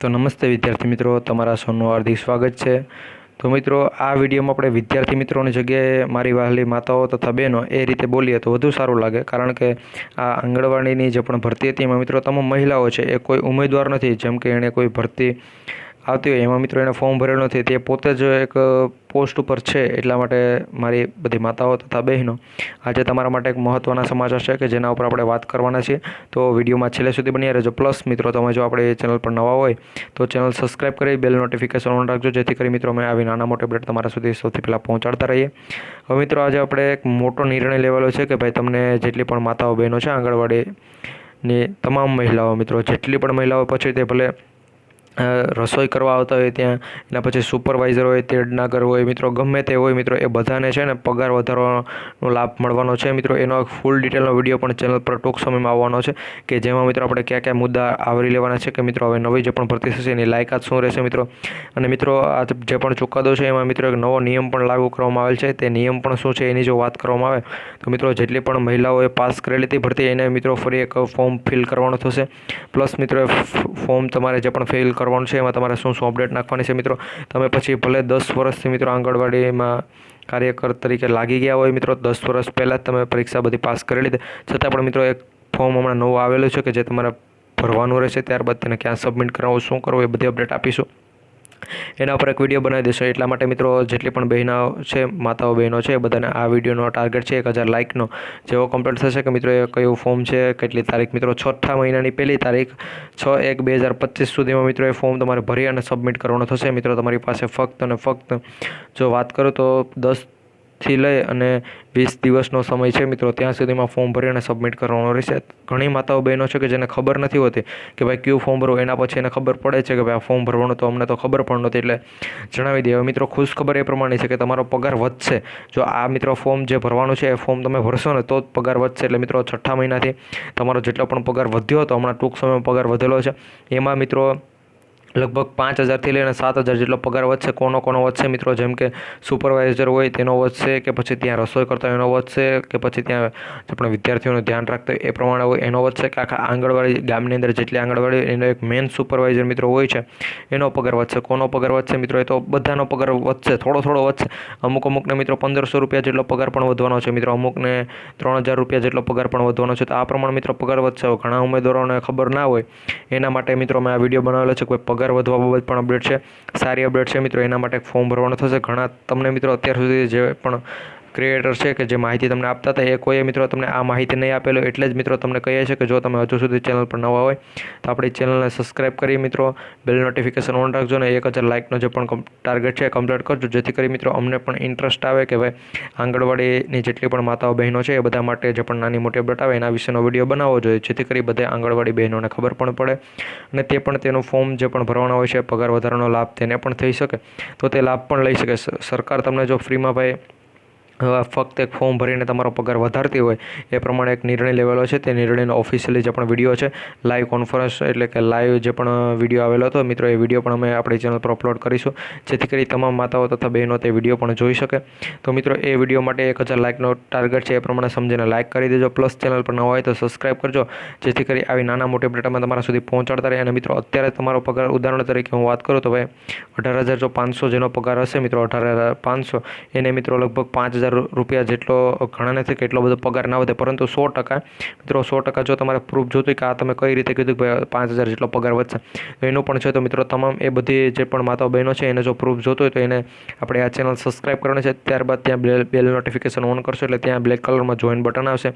તો નમસ્તે વિદ્યાર્થી મિત્રો, તમારા સૌનું હાર્દિક સ્વાગત છે. તો મિત્રો, આ વિડીયોમાં આપણે વિદ્યાર્થી મિત્રોની જગ્યાએ મારી વહાલી માતાઓ તથા બહેનો એ રીતે બોલીએ તો વધુ સારું લાગે, કારણ કે આ આંગણવાડીની જે પણ ભરતી હતી એમાં મિત્રો, તમામ મહિલાઓ છે એ કોઈ ઉમેદવાર નથી, જેમ કે એણે કોઈ ભરતી આવતી હોય, એમાં મિત્રો એણે ફોર્મ ભરેલું નથી. તે પોતે જ એક પોસ્ટ ઉપર છે, એટલા માટે મારી બધી માતાઓ તથા બહેનો આજે તમારા માટે એક મહત્ત્વના સમાચાર છે કે જેના ઉપર આપણે વાત કરવાના છીએ. તો વિડીયોમાં છેલ્લે સુધી બની રહેજો. પ્લસ મિત્રો, તમે જો આપણે ચેનલ પર નવા હોય, તો ચેનલ સબસ્ક્રાઈબ કરી બેલ નોટિફિકેશન ઓન રાખજો, જેથી કરી મિત્રો અમે આવી નાના મોટી અપડેટ તમારા સુધી સૌથી પહેલાં પહોંચાડતા રહીએ. હવે મિત્રો, આજે આપણે એક મોટો નિર્ણય લેવાનો છે કે ભાઈ તમને જેટલી પણ માતાઓ બહેનો છે, આંગણવાડીની તમામ મહિલાઓ મિત્રો, જેટલી પણ મહિલાઓ પછી તે ભલે રસોઈ કરવા આવતા હોય ત્યાં, એના પછી સુપરવાઇઝર હોય, તેડનાગર હોય, મિત્રો ગમે તે હોય, મિત્રો એ બધાને છે ને પગાર વધારવાનો લાભ મળવાનો છે. મિત્રો એનો એક ફૂલ ડિટેલનો વીડિયો પણ ચેનલ પર ટૂંક સમયમાં આવવાનો છે કે જેમાં મિત્રો આપણે કયા કયા મુદ્દા આવરી લેવાના છે કે મિત્રો હવે નવી જે પણ ભરતી થશે એની લાયકાત શું રહેશે મિત્રો? અને મિત્રો આ જે પણ ચુકાદો છે એમાં મિત્રો એક નવો નિયમ પણ લાગુ કરવામાં આવેલ છે. તે નિયમ પણ શું છે એની જો વાત કરવામાં આવે, તો મિત્રો જેટલી પણ મહિલાઓએ પાસ કરેલી હતી ભરતી, એને મિત્રો ફરી એક ફોર્મ ફિલ કરવાનું થશે. પ્લસ મિત્રો ફોર્મ તમારે જે પણ ફિલ કરવાનું છે? એમાં તમારે શું શું અપડેટ નાખવાની છે મિત્રો? તમે પછી ભલે દસ વર્ષથી મિત્રો આંગણવાડીમાં કાર્યકર તરીકે લાગી ગયા હોય મિત્રો, દસ વર્ષ પહેલાં તમે પરીક્ષા બધી પાસ કરી લીધી. છતાં પણ મિત્રો એક ફોર્મ હમણાં નવું આવેલું છે કે જે તમારે ભરવાનું રહેશે. ત્યારબાદ તેને ક્યાં સબમિટ કરાવવું શું કરવું એ બધી અપડેટ આપીશું. એના ઉપર એક વીડિયો બનાવી દઈશું. એટલા માટે મિત્રો, જેટલી પણ બહેનો છે, માતાઓ બહેનો છે બધાને આ વિડીયોનો ટાર્ગેટ છે એક હજાર લાઇકનો જેવો કમ્પ્લીટ થશે કે મિત્રો, એ કયું ફોર્મ છે, કેટલી તારીખ? મિત્રો, છઠ્ઠા મહિનાની પહેલી તારીખ, છ એક બે હજાર પચીસ સુધીમાં મિત્રો, એ ફોર્મ તમારે ભરી અને સબમિટ કરવાનો થશે. મિત્રો, તમારી પાસે ફક્ત અને ફક્ત જો વાત કરું તો દસ થી લઈ અને વીસ દિવસનો સમય છે મિત્રો, ત્યાં સુધીમાં ફોર્મ ભરીને સબમિટ કરવાનું રહેશે. ઘણી માતાઓ બહેનો છે કે જેને ખબર નથી હોતી કે ભાઈ કયું ફોર્મ ભરવું, એના પછી એને ખબર પડે છે કે ભાઈ આ ફોર્મ ભરવાનું તો અમને તો ખબર પણ નહોતી, એટલે જણાવી દઈએ. મિત્રો ખુશ ખબર એ પ્રમાણે છે કે તમારો પગાર વધશે. જો આ મિત્રો ફોર્મ જે ભરવાનું છે, એ ફોર્મ તમે ભરશો ને તો જ પગાર વધશે. એટલે મિત્રો, છઠ્ઠા મહિનાથી તમારો જેટલો પણ પગાર વધ્યો હતો, હમણાં ટૂંક સમયમાં પગાર વધેલો છે. એમાં મિત્રો લગભગ પાંચ હજારથી લઈને સાત હજાર જેટલો પગાર વધશે. કોનો કોનો વધશે મિત્રો? જેમ કે સુપરવાઇઝર હોય તેનો વધશે કે પછી ત્યાં રસોઈ કરતા એનો વધશે કે પછી ત્યાં જે પણ વિદ્યાર્થીઓનું ધ્યાન રાખતા હોય એ પ્રમાણે હોય એનો વધશે. કે આખા આંગણવાડી ગામની અંદર જેટલી આંગણવાડી એનો એક મેન સુપરવાઇઝર મિત્રો હોય છે, એનો પગાર વધશે. કોનો પગાર વધશે મિત્રો? એ તો બધાનો પગાર વધશે, થોડો થોડો વધશે. અમુક અમુકને મિત્રો પંદરસો રૂપિયા જેટલો પગાર પણ વધવાનો છે મિત્રો. અમુકને ત્રણ હજાર રૂપિયા જેટલો પગાર પણ વધવાનો છે. તો આ પ્રમાણે મિત્રો પગાર વધશે. ઘણા ઉમેદવારોને ખબર ના હોય. એના માટે મિત્રો મેં આ વીડિયો બનાવેલો છે. કોઈ પગાર વધવા બાબત પણ અપડેટ છે. સારી અપડેટ છે મિત્રો. એના માટે ફોર્મ ભરવાનું થશે. ઘણા તમને મિત્રો અત્યાર સુધી જે પણ ક્રિએટર છે કે જે માહિતી તમને આપતા હતા, એ કોઈએ મિત્રો તમને આ માહિતી નહીં આપેલો એટલે જ મિત્રો તમને કહીએ છીએ કે જો તમે હજુ સુધી ચેનલ પર નવા હોય, તો આપણી ચેનલને સબસ્ક્રાઈબ કરી મિત્રો બેલ નોટિફિકેશન ઓન રાખજો ને એક હજાર લાઇકનો જે પણ ટાર્ગેટ છે કમ્પ્લીટ કરજો, જેથી કરી મિત્રો અમને પણ ઇન્ટરેસ્ટ આવે કે ભાઈ આંગણવાડીની જેટલી પણ માતાઓ બહેનો છે એ બધા માટે જે પણ નાની મોટી અપડેટ આવે એના વિશેનો વીડિયો બનાવવો જોઈએ, જેથી કરી બધા આંગણવાડી બહેનોને ખબર પણ પડે અને તે પણ તેનું ફોર્મ જે પણ ભરવાનો હોય છે, પગાર વધારાનો લાભ તેને પણ થઈ શકે. તો તે લાભ પણ લઈ શકે. સરકાર તમને જો ફ્રીમાં ભાઈ ફક્ત એક ફોર્મ ભરીને તમારો પગાર વધારતી હોય, એ પ્રમાણે એક નિર્ણય લેવાલો છે. તે નિર્ણયનો ઓફિશિયલી જે પણ વીડિયો છે લાઈવ કોન્ફરન્સ એટલે કે લાઈવ જે પણ વીડિયો આવેલો હતો, મિત્રો, એ વીડિયો પણ અમે આપણી ચેનલ પર અપલોડ કરીશું. જેથી કરી તમામ માતાઓ તથા બહેનો તે વીડિયો પણ જોઈ શકે. તો મિત્રો, એ વીડિયો માટે એક હજાર લાઇકનો ટાર્ગેટ છે, એ પ્રમાણે સમજીને લાઇક કરી દેજો. પ્લસ ચેનલ પર ન હોય તો સબસ્ક્રાઈબ કરજો. જેથી કરી આવી નાના મોટી અપડેટમાં તમારા સુધી પહોંચાડતા રહે અને મિત્રો, અત્યારે તમારો પગાર ઉદાહરણ તરીકે હું વાત કરું તો ભાઈ, અઢાર હજાર જો પાંચસો જેનો પગાર હશે, મિત્રો, અઢાર હજાર પાંચસો, એને મિત્રો લગભગ પાંચ હજાર રૂપિયા જેટલો ઘણા નથી કે એટલો બધો પગાર ના વધે પરંતુ સો ટકા, મિત્રો સો ટકા જો તમારે પ્રૂફ જોતું કે આ તમે કઈ રીતે કીધું કે પાંચ હજાર જેટલો પગાર વધશે, તો એનું પણ છે તો મિત્રો તમામ એ બધી જે પણ માતાઓ બહેનો છે એને જો પ્રૂફ જોતો હોય તો એને આપણે આ ચેનલ સબસ્ક્રાઈબ કરવાની છે. ત્યારબાદ ત્યાં બેલ બેલ નોટિફિકેશન ઓન કરશો એટલે ત્યાં બ્લેક કલરમાં જોઈન બટન આવશે.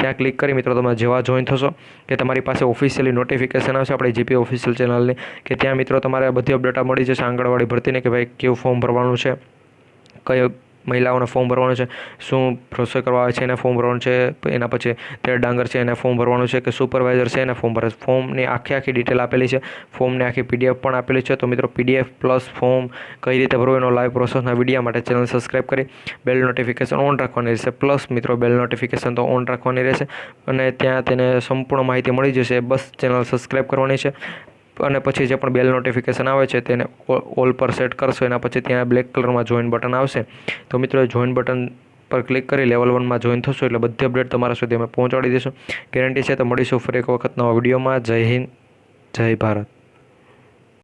ત્યાં ક્લિક કરી મિત્રો તમે જેવા જોઈન થશો કે તમારી પાસે ઓફિશિયલી નોટિફિકેશન આવશે આપણે જીપી ઓફિશિયલ ચેનલની કે ત્યાં મિત્રો તમારે બધી અપડેટા મળી જશે આંગણવાડી ભરતીને કે ભાઈ કેવું ફોર્મ ભરવાનું છે, કયો મહિલાઓને ફોર્મ ભરવાનું છે. શું રસોઈ કરવા આવે છે, એને ફોર્મ ભરવાનું છે, એના પછી તેર ડાંગર છે, એને ફોર્મ ભરવાનું છે કે સુપરવાઇઝર છે, એને ફોર્મ ભરે ફોર્મની આખી આખી ડિટેલ આપેલી છે. ફોર્મની આખી પીડીએફ પણ આપેલી છે. તો મિત્રો પીડીએફ પ્લસ ફોર્મ કઈ રીતે ભરવું એનો લાઈવ પ્રોસેસના વિડીયા માટે ચેનલ સબસ્ક્રાઈબ કરી બેલ નોટિફિકેશન ઓન રાખવાની રહેશે. પ્લસ મિત્રો બેલ નોટિફિકેશન તો ઓન રાખવાની રહેશે. અને ત્યાં તેને સંપૂર્ણ માહિતી મળી જશે. બસ ચેનલ સબસ્ક્રાઈબ કરવાની છે. અને પછી જે પણ બેલ નોટિફિકેશન આવે છે તેને ઓલ પર સેટ કરશો, એના પછી ત્યાં બ્લેક કલરમાં જોઈન બટન આવશે. તો મિત્રો જોઈન બટન પર ક્લિક કરી લેવલ વનમાં જોઈન થશો, એટલે બધી અપડેટ તમારા સુધી અમે પહોંચાડી દઈશું. ગેરંટી છે તો મળીશું ફરી એક વખત નવા વિડીયોમાં જય હિન્દ, જય ભારત.